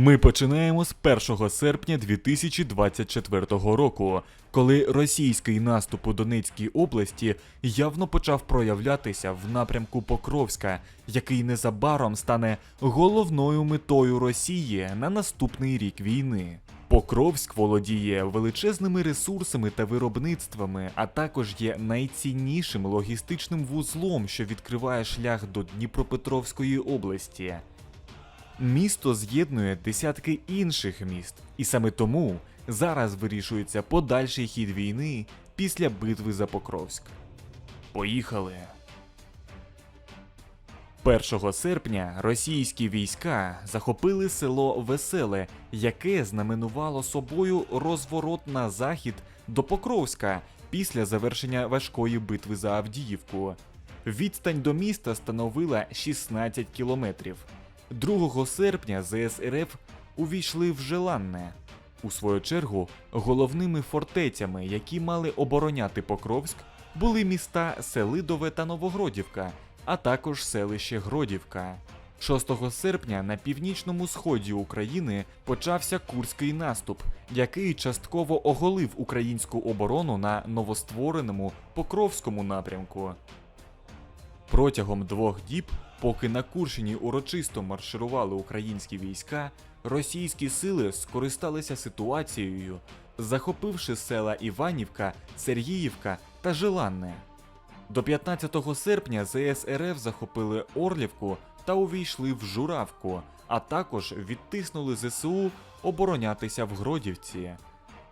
Ми починаємо з 1 серпня 2024 року, коли російський наступ у Донецькій області явно почав проявлятися в напрямку Покровська, який незабаром стане головною метою Росії на наступний рік війни. Покровськ володіє величезними ресурсами та виробництвами, а також є найціннішим логістичним вузлом, що відкриває шлях до Дніпропетровської області. Місто з'єднує десятки інших міст, і саме тому зараз вирішується подальший хід війни після битви за Покровськ. Поїхали. 1 серпня російські війська захопили село Веселе, яке знаменувало собою розворот на захід до Покровська після завершення важкої битви за Авдіївку. Відстань до міста становила 16 кілометрів. 2 серпня ЗСРФ увійшли в Желанне. У свою чергу, головними фортецями, які мали обороняти Покровськ, були міста Селидове та Новогродівка, а також селище Гродівка. 6 серпня на північному сході України почався Курський наступ, який частково оголив українську оборону на новоствореному Покровському напрямку. Протягом двох діб, поки на Курщині урочисто марширували українські війська, російські сили скористалися ситуацією, захопивши села Іванівка, Сергіївка та Желанне. До 15 серпня ЗСРФ захопили Орлівку та увійшли в Журавку, а також відтиснули ЗСУ оборонятися в Гродівці.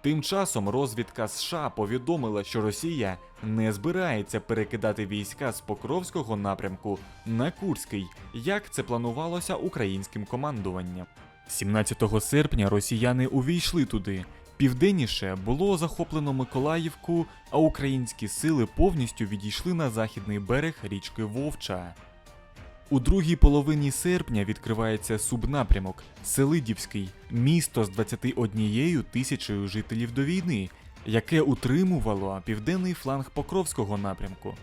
Тим часом розвідка США повідомила, що Росія не збирається перекидати війська з Покровського напрямку на Курський, як це планувалося українським командуванням. 17 серпня росіяни увійшли туди. Південніше було захоплено Миколаївку, а українські сили повністю відійшли на західний берег річки Вовча. У другій половині серпня відкривається субнапрямок Селидівський, місто з 21 тисячею жителів до війни, яке утримувало південний фланг Покровського напрямку.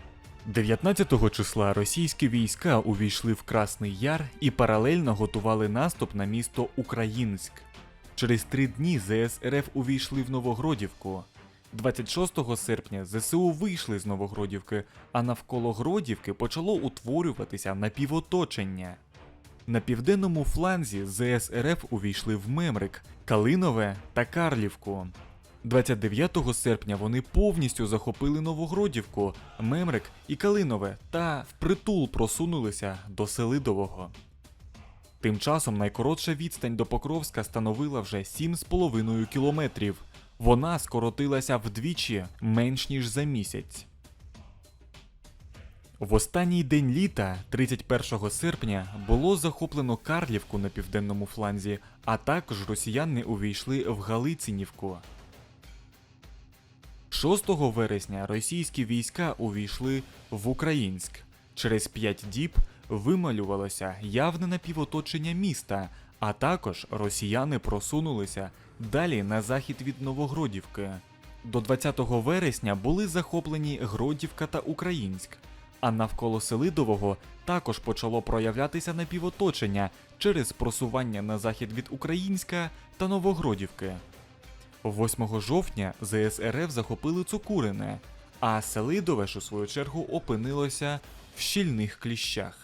19 числа російські війська увійшли в Красний Яр і паралельно готували наступ на місто Українськ. Через три дні ЗСРФ увійшли в Новогродівку. 26 серпня ЗСУ вийшли з Новогродівки, а навколо Гродівки почало утворюватися напівоточення. На південному фланзі ЗСРФ увійшли в Мемрик, Калинове та Карлівку. 29 серпня вони повністю захопили Новогродівку, Мемрик і Калинове та впритул просунулися до Селидового. Тим часом найкоротша відстань до Покровська становила вже 7,5 кілометрів. Вона скоротилася вдвічі менш ніж за місяць. В останній день літа, 31 серпня, було захоплено Карлівку на південному фланзі, а також росіяни увійшли в Галицинівку. 6 вересня російські війська увійшли в Українськ. Через 5 діб вималювалося явне напівоточення міста, а також росіяни просунулися далі на захід від Новогродівки. До 20 вересня були захоплені Гродівка та Українськ, а навколо Селидового також почало проявлятися напівоточення через просування на захід від Українська та Новогродівки. 8 жовтня ЗСРФ захопили Цукурине, а Селидове ж у свою чергу опинилося в щільних кліщах.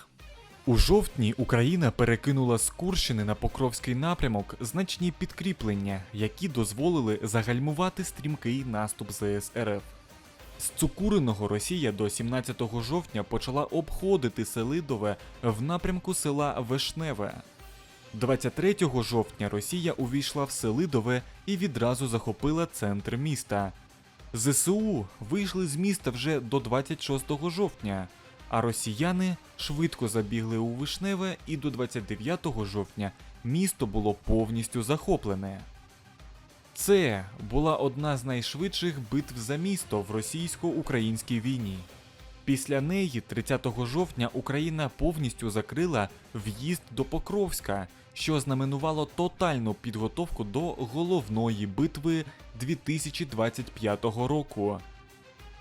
У жовтні Україна перекинула з Курщини на Покровський напрямок значні підкріплення, які дозволили загальмувати стрімкий наступ ЗСРФ. З Цукуриного Росія до 17 жовтня почала обходити Селидове в напрямку села Вишневе. 23 жовтня Росія увійшла в Селидове і відразу захопила центр міста. ЗСУ вийшли з міста вже до 26 жовтня, а росіяни швидко забігли у Вишневе і до 29 жовтня місто було повністю захоплене. Це була одна з найшвидших битв за місто в російсько-українській війні. Після неї, 30 жовтня, Україна повністю закрила в'їзд до Покровська, що знаменувало тотальну підготовку до головної битви 2025 року.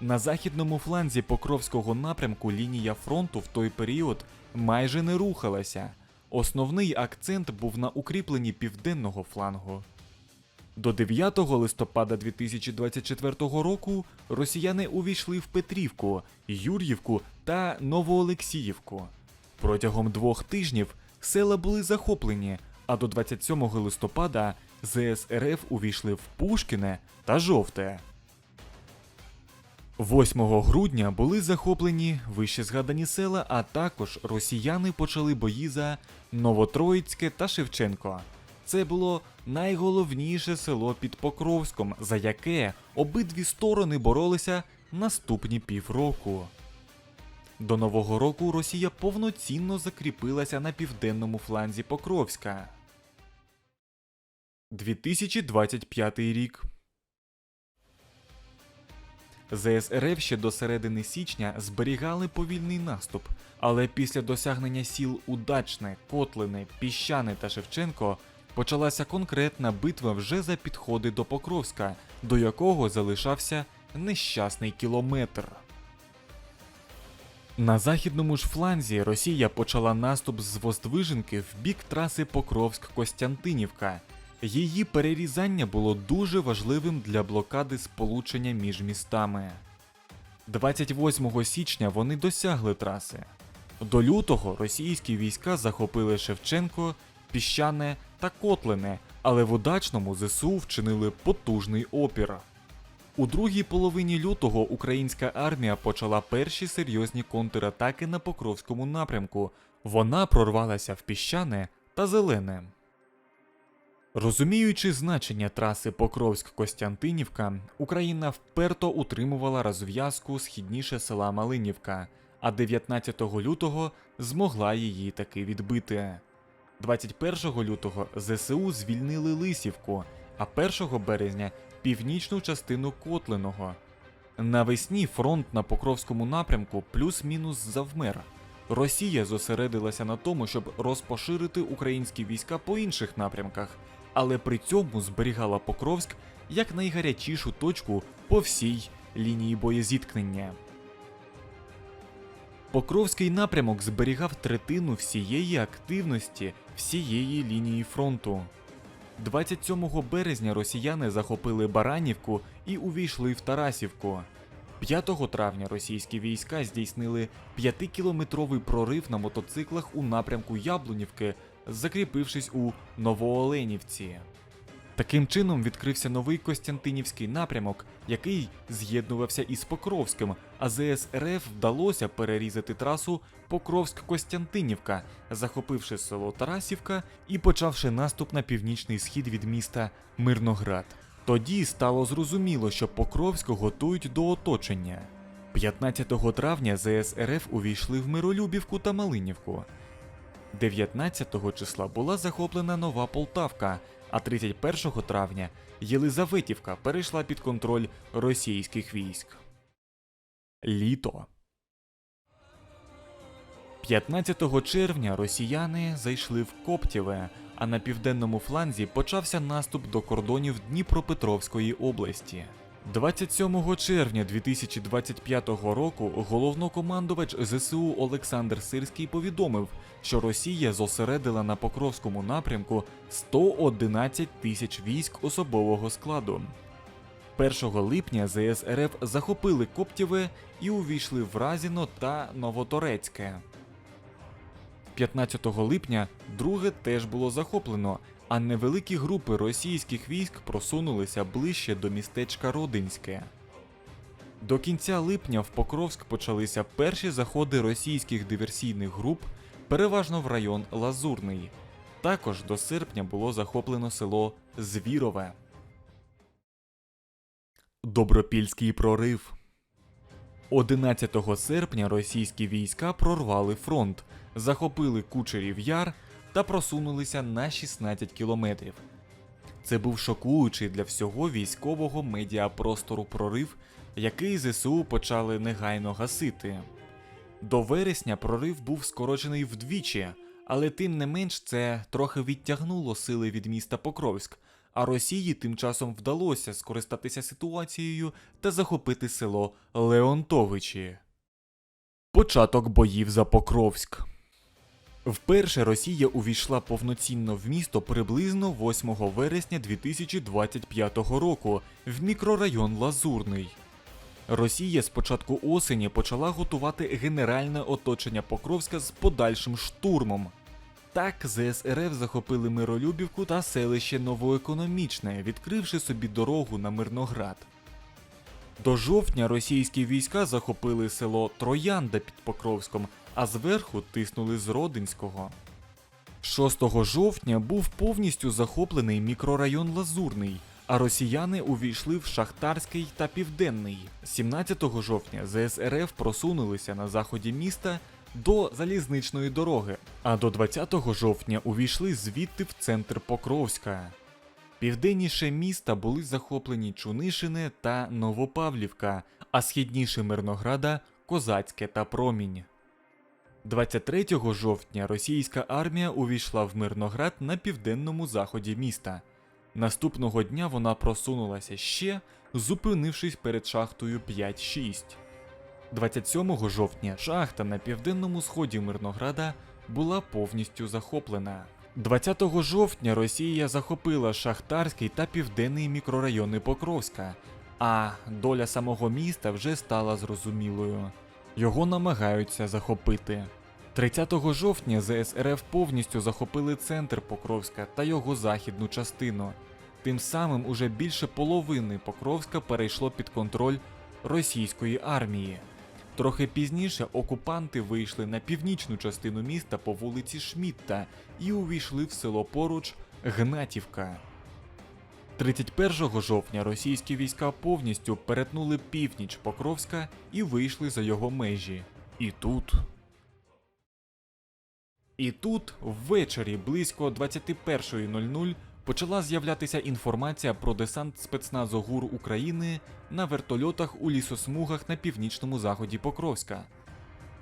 На західному фланзі Покровського напрямку лінія фронту в той період майже не рухалася. основний акцент був на укріпленні південного флангу. До 9 листопада 2024 року росіяни увійшли в Петрівку, Юр'ївку та Новоолексіївку. Протягом двох тижнів села були захоплені, а до 27 листопада ЗС РФ увійшли в Пушкіне та Жовте. 8 грудня були захоплені вище згадані села, а також росіяни почали бої за Новотроїцьке та Шевченко. Це було найголовніше село під Покровськом, за яке обидві сторони боролися наступні півроку. До Нового року Росія повноцінно закріпилася на південному фланзі Покровська. 2025 рік. ЗС РФ ще до середини січня зберігали повільний наступ, але після досягнення сіл Удачне, Котлине, Піщане та Шевченко почалася конкретна битва вже за підходи до Покровська, до якого залишався нещасний кілометр. На західному ж фланзі Росія почала наступ з Воздвиженки в бік траси Покровськ-Костянтинівка. Її перерізання було дуже важливим для блокади сполучення між містами. 28 січня вони досягли траси. До лютого російські війська захопили Шевченко, Піщане та Котлине, але в удачному ЗСУ вчинили потужний опір. У другій половині лютого українська армія почала перші серйозні контратаки на Покровському напрямку. Вона прорвалася в Піщане та Зелене. Розуміючи значення траси Покровськ-Костянтинівка, Україна вперто утримувала розв'язку східніше села Малинівка, а 19 лютого змогла її таки відбити. 21 лютого ЗСУ звільнили Лисівку, а 1 березня північну частину Котлиного. Навесні фронт на Покровському напрямку плюс-мінус завмер. Росія зосередилася на тому, щоб розпоширити українські війська по інших напрямках, але при цьому зберігала Покровськ як найгарячішу точку по всій лінії боєзіткнення. Покровський напрямок зберігав третину всієї активності всієї лінії фронту. 27 березня росіяни захопили Баранівку і увійшли в Тарасівку. 5 травня російські війська здійснили 5-кілометровий прорив на мотоциклах у напрямку Яблунівки, закріпившись у Новооленівці. Таким чином відкрився новий Костянтинівський напрямок, який з'єднувався із Покровським, а ЗС РФ вдалося перерізати трасу Покровськ-Костянтинівка, захопивши село Тарасівка і почавши наступ на північний схід від міста Мирноград. Тоді стало зрозуміло, що Покровськ готують до оточення. 15 травня ЗС РФ увійшли в Миролюбівку та Малинівку. 19 числа була захоплена нова Полтавка, а 31 травня Єлизаветівка перейшла під контроль російських військ. Літо 15 червня росіяни зайшли в Коптєве, а на південному фланзі почався наступ до кордонів Дніпропетровської області. 27 червня 2025 року головнокомандувач ЗСУ Олександр Сирський повідомив, що Росія зосередила на Покровському напрямку 111 тисяч військ особового складу. 1 липня ЗС РФ захопили Коптєве і увійшли в Разіно та Новоторецьке. 15 липня друге теж було захоплено, а невеликі групи російських військ просунулися ближче до містечка Родинське. До кінця липня в Покровськ почалися перші заходи російських диверсійних груп, переважно в район Лазурний. Також до серпня було захоплено село Звірове. Добропільський прорив 11 серпня російські війська прорвали фронт, захопили Кучерів Яр та просунулися на 16 кілометрів. Це був шокуючий для всього військового медіапростору прорив, який ЗСУ почали негайно гасити. До вересня прорив був скорочений вдвічі, але тим не менш це трохи відтягнуло сили від міста Покровськ, а Росії тим часом вдалося скористатися ситуацією та захопити село Леонтовичі. Початок боїв за Покровськ. Вперше Росія увійшла повноцінно в місто приблизно 8 вересня 2025 року в мікрорайон Лазурний. Росія з початку осені почала готувати генеральне оточення Покровська з подальшим штурмом. Так, ЗСРФ захопили Миролюбівку та селище Новоекономічне, відкривши собі дорогу на Мирноград. До жовтня російські війська захопили село Троянда під Покровськом, а зверху тиснули з Родинського. 6 жовтня був повністю захоплений мікрорайон Лазурний, а росіяни увійшли в Шахтарський та Південний. 17 жовтня ЗСРФ просунулися на заході міста до залізничної дороги, а до 20 жовтня увійшли звідти в центр Покровська. Південніше міста були захоплені Чунишине та Новопавлівка, а східніше Мирнограда Козацьке та Промінь. 23 жовтня російська армія увійшла в Мирноград на південному заході міста. Наступного дня вона просунулася ще, зупинившись перед шахтою 5-6. 27 жовтня шахта на південному сході Мирнограда була повністю захоплена. 20 жовтня Росія захопила Шахтарський та південний мікрорайони Покровська, а доля самого міста вже стала зрозумілою. Його намагаються захопити. 30 жовтня ЗСРФ повністю захопили центр Покровська та його західну частину. Тим самим уже більше половини Покровська перейшло під контроль російської армії. Трохи пізніше окупанти вийшли на північну частину міста по вулиці Шмітта і увійшли в село поруч Гнатівка. 31 жовтня російські війська повністю перетнули північ Покровська і вийшли за його межі. І тут. І тут, ввечері, близько 21.00, почала з'являтися інформація про десант спецназу ГУР України на вертольотах у лісосмугах на північному заході Покровська.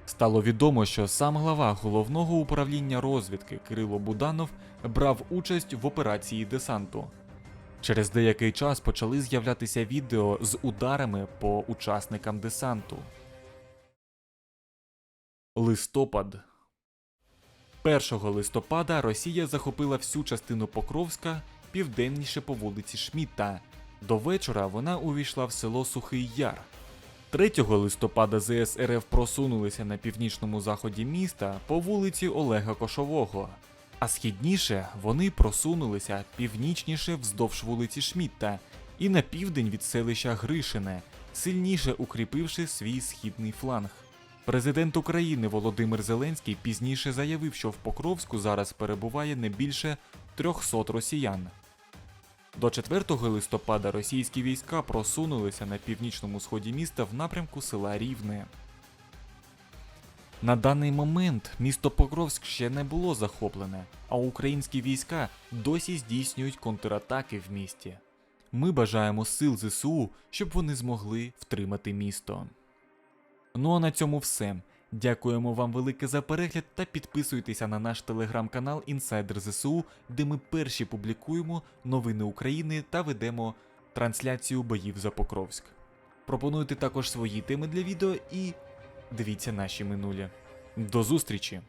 Стало відомо, що сам глава головного управління розвідки Кирило Буданов брав участь в операції десанту. Через деякий час почали з'являтися відео з ударами по учасникам десанту. Листопад 1 листопада Росія захопила всю частину Покровська південніше по вулиці Шмітта. До вечора вона увійшла в село Сухий Яр. 3 листопада ЗСРФ просунулися на північному заході міста по вулиці Олега Кошового, а східніше вони просунулися північніше вздовж вулиці Шмітта і на південь від селища Гришине, сильніше укріпивши свій східний фланг. Президент України Володимир Зеленський пізніше заявив, що в Покровську зараз перебуває не більше 300 росіян. До 4 листопада російські війська просунулися на північному сході міста в напрямку села Рівне. На даний момент місто Покровськ ще не було захоплене, а українські війська досі здійснюють контратаки в місті. Ми бажаємо сил ЗСУ, щоб вони змогли втримати місто. Ну а на цьому все. Дякуємо вам велике за перегляд та підписуйтеся на наш телеграм-канал Інсайдер ЗСУ, де ми перші публікуємо новини України та ведемо трансляцію боїв за Покровськ. Пропонуйте також свої теми для відео і дивіться наші минулі. До зустрічі!